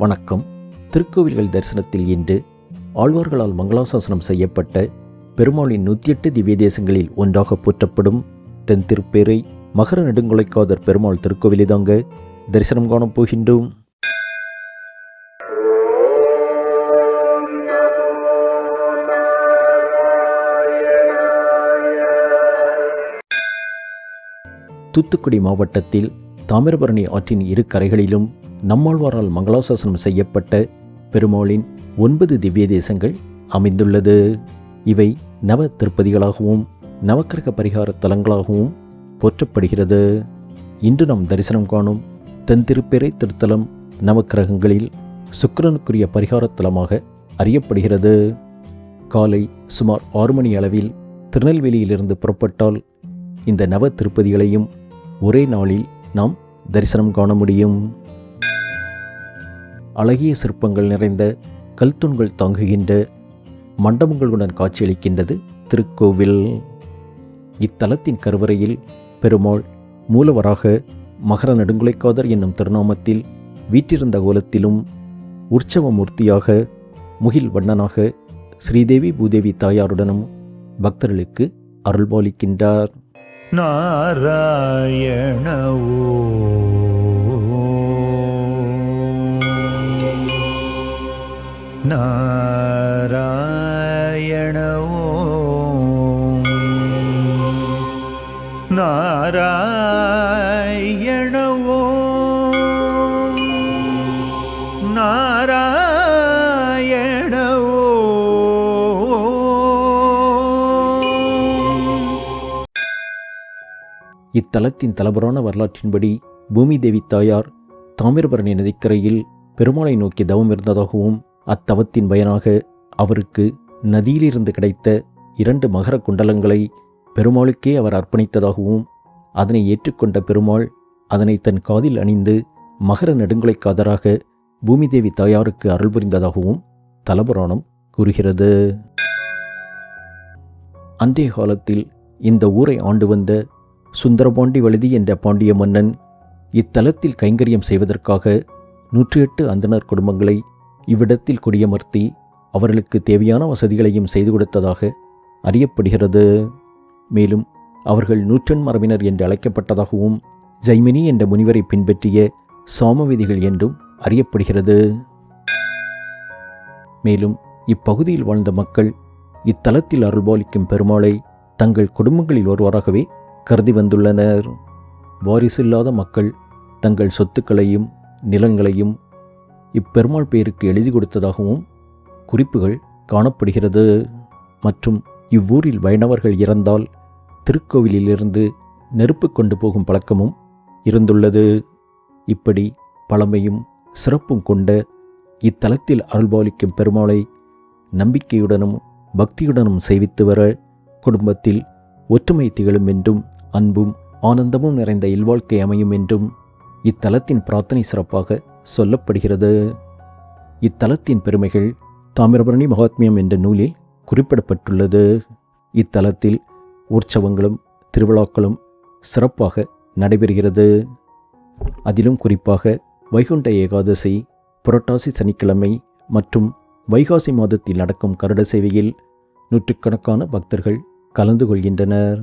வணக்கம். திருக்கோவில்கள் தரிசனத்தில் இன்று ஆழ்வார்களால் மங்களாசாசனம் செய்யப்பட்ட பெருமாளின் நூற்றி எட்டு திவ்ய தேசங்களில் ஒன்றாக போற்றப்படும் தென் திருப்பேரை மகர நெடுங்குலைக்காதர் பெருமாள் திருக்கோவிலை தாங்க தரிசனம் காணப் போகின்றோம். தூத்துக்குடி மாவட்டத்தில் தாமிரபரணி ஆற்றின் இரு கரைகளிலும் நம்மாழ்வாரால் மங்களாசாசனம் செய்யப்பட்ட பெருமாளின் ஒன்பது திவ்ய தேசங்கள் அமைந்துள்ளது. இவை நவ திருப்பதிகளாகவும் நவக்கிரக பரிகார தலங்களாகவும் போற்றப்படுகிறது. இன்று நாம் தரிசனம் காணும் தென் திருத்தலம் நவக்கிரகங்களில் சுக்கரனுக்குரிய பரிகாரத் தலமாக அறியப்படுகிறது. காலை சுமார் ஆறு மணி அளவில் திருநெல்வேலியிலிருந்து புறப்பட்டால் இந்த நவ திருப்பதிகளையும் ஒரே நாளில் நாம் தரிசனம் காண முடியும். அழகிய சிற்பங்கள் நிறைந்த கல்தூண்கள் தாங்குகின்ற மண்டபங்களுடன் காட்சியளிக்கின்றது திருக்கோவில். இத்தலத்தின் கருவறையில் பெருமாள் மூலவராக மகர நெடுங்குலைக்காதர் என்னும் திருநாமத்தில் வீற்றிருந்த கோலத்திலும் உற்சவ மூர்த்தியாக முகில் வண்ணனாக ஸ்ரீதேவி பூதேவி தாயாருடனும் பக்தர்களுக்கு அருள்பாலிக்கின்றார். நாராயணவோ. நாராயணவோ. நாராயணவோ இத்தலத்தின் தலபரான வரலாற்றின்படி பூமி தேவி தாயார் தாமிரபரணி நதிக்கரையில் பெருமாளை நோக்கி தவம் இருந்ததாகவும் அத்தவத்தின் பயனாக அவருக்கு நதியிலிருந்து கிடைத்த இரண்டு மகர குண்டலங்களை பெருமாளுக்கே அவர் அர்ப்பணித்ததாகவும் அதனை ஏற்றுக்கொண்ட பெருமாள் அதனை தன் காதில் அணிந்து மகர நெடுங்குலைக் காதராக பூமி தேவி தாயாருக்கு அருள் புரிந்ததாகவும் தலபுராணம் கூறுகிறது. அன்றைய காலத்தில் இந்த ஊரை ஆண்டு வந்த சுந்தரபாண்டி வழுதி என்ற பாண்டிய மன்னன் இத்தலத்தில் கைங்கரியம் செய்வதற்காக நூற்றி எட்டு அந்தணர் குடும்பங்களை இவ்விடத்தில் குடியமர்த்தி அவர்களுக்கு தேவையான வசதிகளையும் செய்து கொடுத்ததாக அறியப்படுகிறது. மேலும் அவர்கள் நூற்றன் மரபினர் என்று அழைக்கப்பட்டதாகவும் ஜைமினி என்ற முனிவரை பின்பற்றிய சாமவிதிகள் என்றும் அறியப்படுகிறது. மேலும் இப்பகுதியில் வாழ்ந்த மக்கள் இத்தலத்தில் அருள்பாலிக்கும் பெருமாளை தங்கள் குடும்பங்களில் ஒருவராகவே கருதி வந்துள்ளனர். வாரிசில்லாத மக்கள் தங்கள் சொத்துக்களையும் நிலங்களையும் இப்பெருமாள் பெயருக்கு எழுதி கொடுத்ததாகவும் குறிப்புகள் காணப்படுகிறது. மற்றும் இவ்வூரில் வைணவர்கள் இறந்தால் திருக்கோவிலிலிருந்து நெருப்பு கொண்டு போகும் பழக்கமும் இருந்துள்ளது. இப்படி பழமையும் சிறப்பும் கொண்ட இத்தலத்தில் அருள்பாலிக்கும் பெருமாளை நம்பிக்கையுடனும் பக்தியுடனும் செய்வித்து வர குடும்பத்தில் ஒற்றுமை திகழும் என்றும் அன்பும் ஆனந்தமும் நிறைந்த இல்வாழ்க்கை அமையும் என்றும் இத்தலத்தின் பிரார்த்தனை சிறப்பாக சொல்லப்படுகிறது. இத்தலத்தின் பெருமைகள் தாமிரபரணி மகாத்மியம் என்ற நூலில் குறிப்பிடப்பட்டுள்ளது. இத்தலத்தில் உற்சவங்களும் திருவிழாக்களும் சிறப்பாக நடைபெறுகிறது. அதிலும் குறிப்பாக வைகுண்ட ஏகாதசி புரட்டாசி சனிக்கிழமை மற்றும் வைகாசி மாதத்தில் நடக்கும் கருட சேவையில் நூற்றுக்கணக்கான பக்தர்கள் கலந்து கொள்கின்றனர்.